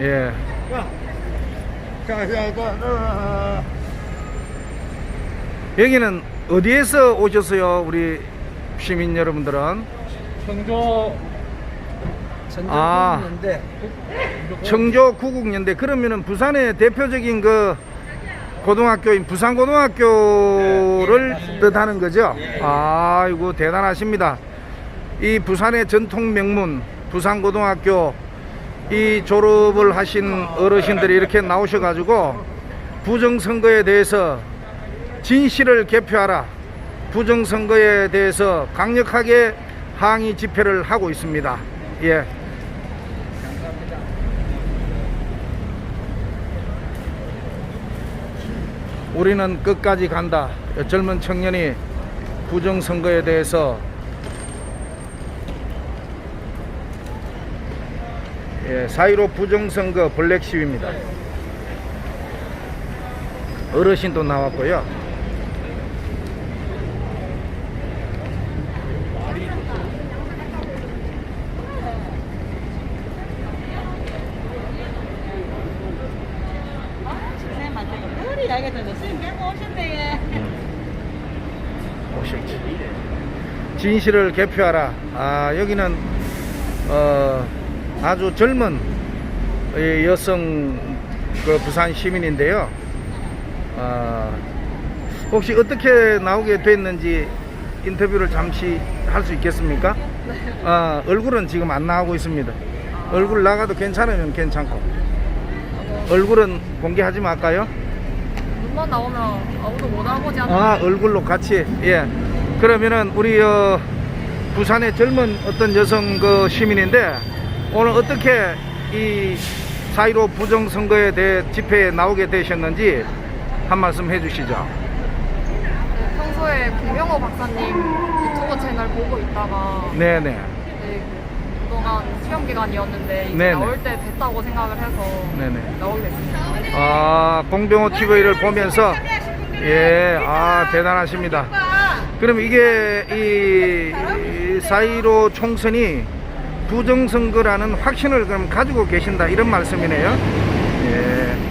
예. 여기는 어디에서 오셨어요? 우리 시민 여러분들은 청조 아. 전주인데 청조 구국연대 그러면은 부산의 대표적인 그 고등학교인 부산고등학교를 뜻하는 거죠? 아이고 대단하십니다. 이 부산의 전통 명문 부산고등학교 이 졸업을 하신 어르신들이 이렇게 나오셔가지고 부정선거에 대해서 진실을 개표하라. 부정선거에 대해서 강력하게 항의 집회를 하고 있습니다. 예. 우리는 끝까지 간다. 젊은 청년이 부정선거에 대해서 예, 4.15 부정선거 블랙 시위입니다. 어르신도 나왔고요. 오셨지. 진실을 개표하라. 아, 여기는 어, 아주 젊은 이 여성 그 부산 시민인데요. 아, 혹시 어떻게 나오게 됐는지 인터뷰를 잠시 할 수 있겠습니까? 아, 얼굴은 지금 안 나오고 있습니다. 얼굴 나가도 괜찮으면 괜찮고. 얼굴은 공개하지 말까요? 눈만 나오면 아무도 못 알아보지 않나? 아 얼굴로 같이 예 그러면은 우리 어, 부산의 젊은 어떤 여성 그 시민인데 오늘 어떻게 이4.15 부정선거에 대해 집회에 나오게 되셨는지 한 말씀 해주시죠 네, 평소에 김명호 박사님 유튜브 채널 보고 있다가 네네 네, 그동안 시험 기간이었는데 이제 네네. 나올 때 됐다고 생각을 해서 네네 나오게 됐습니다. 아 공병호 TV를 보면서 예 아 대단하십니다 그럼 이게 이4.15 총선이 부정선거라는 확신을 그럼 가지고 계신다 이런 말씀이네요